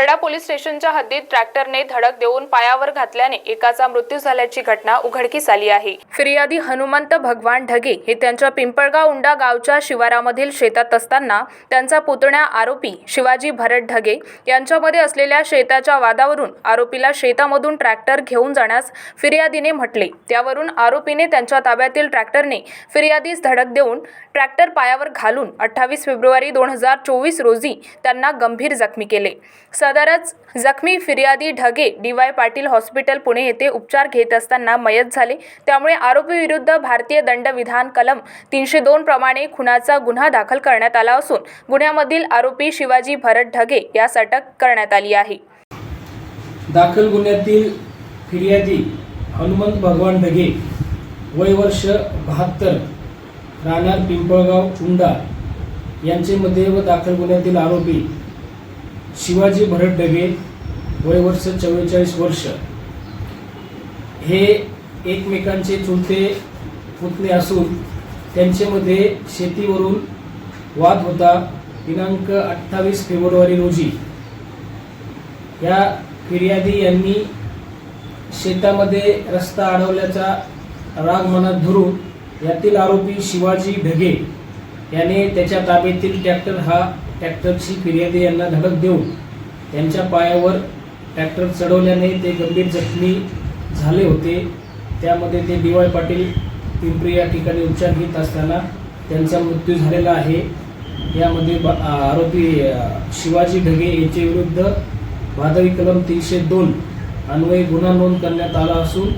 Kharda police स्टेशनच्या हद्दीत ट्रॅक्टरने धडक देऊन पायावर घातल्याने एकाचा मृत्यू झाल्याची घटना उघडकीस आली आहे. फिर्यादी हनुमंत भगवान ढगे हे त्यांच्या पिंपळगाव उंडा गावच्या शिवारामधील शेतात असताना त्यांचा पुतण्या आरोपी शिवाजी भरत ढगे यांच्यामध्ये असलेल्या शेताच्या वादावरून आरोपीला शेतामधून ट्रॅक्टर घेऊन जाण्यास फिर्यादीने म्हटले. त्यावरून आरोपीने त्यांच्या ताब्यातील ट्रॅक्टरने फिर्यादीस धडक देऊन ट्रॅक्टर पायावर घालून अठ्ठावीस फेब्रुवारी दोन हजार चोवीस रोजी त्यांना गंभीर जखमी केले. सदरच जखमी फिर्यादी ढगे डीवाय पाटील हॉस्पिटल पुणे येथे उपचार घेत असताना मयत झाले. त्यामुळे आरोपीविरुद्ध भारतीय दंडविधान कलम तीनशे दोन प्रमाणे खुनाचा गुन्हा दाखल करण्यात आला असून गुन्ह्यामधील आरोपी शिवाजी भरत ढगे यास अटक करण्यात आली आहे. दाखल गुन्ह्यातील फिर्यादी हनुमंत भगवान ढगे वय वर्ष बहात्तर राहणार पिंपळगाव चुंडा यांचे मध्ये व दाखल गुन्ह्यातील आरोपी शिवाजी भरत ढगे वय वर्ष चव्वेचाळीस वर्ष. हे एकमेकांचे चुलते पुतणे असून त्यांच्यामध्ये शेतीवरून वाद होता दिनांक अठ्ठावीस फेब्रुवारी रोजी. या फिर्यादी यांनी शेतामध्ये रस्ता अडवल्याचा राग मनात धरून यातील आरोपी शिवाजी ढगे याने त्याच्या ताब्यातील ट्रॅक्टर हा ट्रॅक्टरची फिर्यादी यांना धडक देऊन त्यांच्या पायावर ट्रॅक्टर चढवल्याने ते गंभीर जखमी झाले होते. त्यामध्ये ते डी वाय पाटील पिंपरी या ठिकाणी उपचार घेत असताना त्यांचा मृत्यू झालेला आहे. यामध्ये आरोपी शिवाजी ढगे यांच्या विरुद्ध वादवी कलम तीनशे दोन अन्वयी गुन्हा नोंद करण्यात आला असून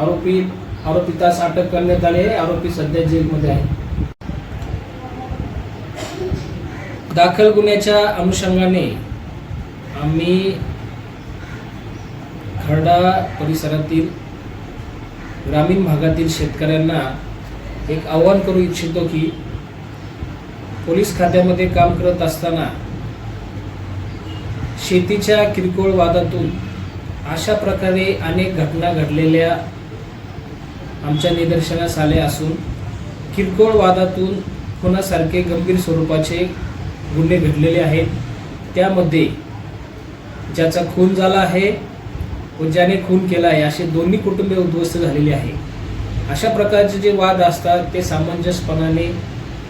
आरोपी आरोपी तास अटक करण्यात आली आहे. आरोपी सध्या जेलमध्ये आहे दाखल गुन्ह्याच्या अनुषंगाने आम्ही खर्डा परिसरातील ग्रामीण भागातील शेतकऱ्यांना एक आव्हान करू इच्छितो की पोलीस खात्यामध्ये काम करत असताना शेतीच्या किरकोळ वादातून अशा प्रकारे अनेक घटना घडलेल्या आमच्या निदर्शनास आल्या असून किरकोळ वादातून कोणासारखे गंभीर स्वरूपाचे गुन्हे घडलेले आहेत. त्यामध्ये ज्याचा खून झाला आहे व ज्याने खून केला आहे असे दोन्ही कुटुंबे उद्ध्वस्त झालेले आहे. अशा प्रकारचे जे वाद असतात ते सामंजस्यपणाने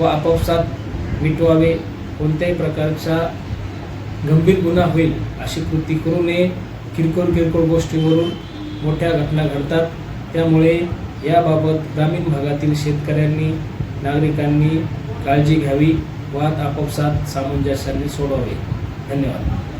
व आपापसात मिटवावे. कोणत्याही प्रकारचा गंभीर गुन्हा होईल अशी कृती करू नये. किरकोळ किरकोळ गोष्टीवरून मोठ्या घटना घडतात. त्यामुळे याबाबत ग्रामीण भागातील शेतकऱ्यांनी नागरिकांनी काळजी घ्यावी. वाद आपापसात सामंजस्याने सोडवावे. धन्यवाद.